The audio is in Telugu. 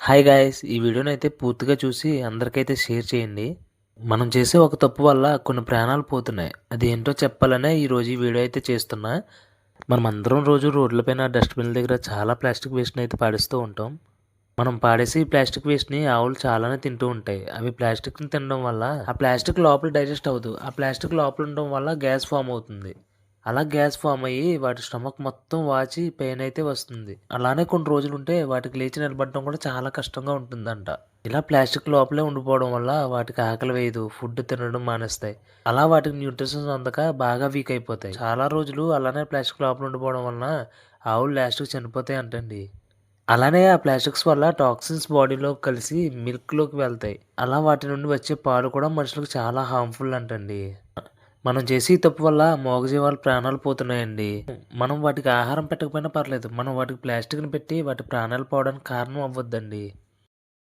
హాయ్ గాయస్ ఈ వీడియోని అయితే పూర్తిగా చూసి అందరికైతే షేర్ చేయండి. మనం చేసే ఒక తప్పు వల్ల కొన్ని ప్రాణాలు పోతున్నాయి. అది ఏంటో చెప్పాలనే ఈరోజు ఈ వీడియో అయితే చేస్తున్నా. మనం అందరం రోజు రోడ్లపైన డస్ట్బిన్ల దగ్గర చాలా ప్లాస్టిక్ వేస్ట్ని అయితే పాడిస్తూ ఉంటాం. మనం పాడేసి ప్లాస్టిక్ వేస్ట్ని ఆవులు చాలానే తింటూ ఉంటాయి. అవి ప్లాస్టిక్ని తినడం వల్ల ఆ ప్లాస్టిక్ లోపల డైజెస్ట్ అవ్వదు. ఆ ప్లాస్టిక్ లోపల ఉండడం వల్ల గ్యాస్ ఫామ్ అవుతుంది. అలా గ్యాస్ ఫామ్ అయ్యి వాటి స్టమక్ మొత్తం వాచి పెయిన్ అయితే వస్తుంది. అలానే కొన్ని రోజులు ఉంటే వాటికి లేచి నిలబడడం కూడా చాలా కష్టంగా ఉంటుందంట. ఇలా ప్లాస్టిక్ లోపలే ఉండిపోవడం వల్ల వాటికి ఆకలి వేయదు ఫుడ్ తినడం మానేస్తాయి. అలా వాటికి న్యూట్రిషన్స్ అందక బాగా వీక్ అయిపోతాయి. చాలా రోజులు అలానే ప్లాస్టిక్ లోపల ఉండిపోవడం వలన ఆవులు లాస్ట్కి చనిపోతాయి అంటండి. అలానే ఆ ప్లాస్టిక్స్ వల్ల టాక్సిన్స్ బాడీలో కలిసి మిల్క్లోకి వెళ్తాయి. అలా వాటి నుండి వచ్చే పాలు కూడా మనుషులకు చాలా హార్మ్ఫుల్ అంటండి. మనం చేసే ఈ తప్పు వల్ల మోగజీవాలు ప్రాణాలు పోతున్నాయండి. మనం వాటికి ఆహారం పెట్టకపోయినా పర్లేదు. మనం వాటికి ప్లాస్టిక్ని పెట్టి వాటి ప్రాణాలు పోవడానికి కారణం అవ్వద్దండి.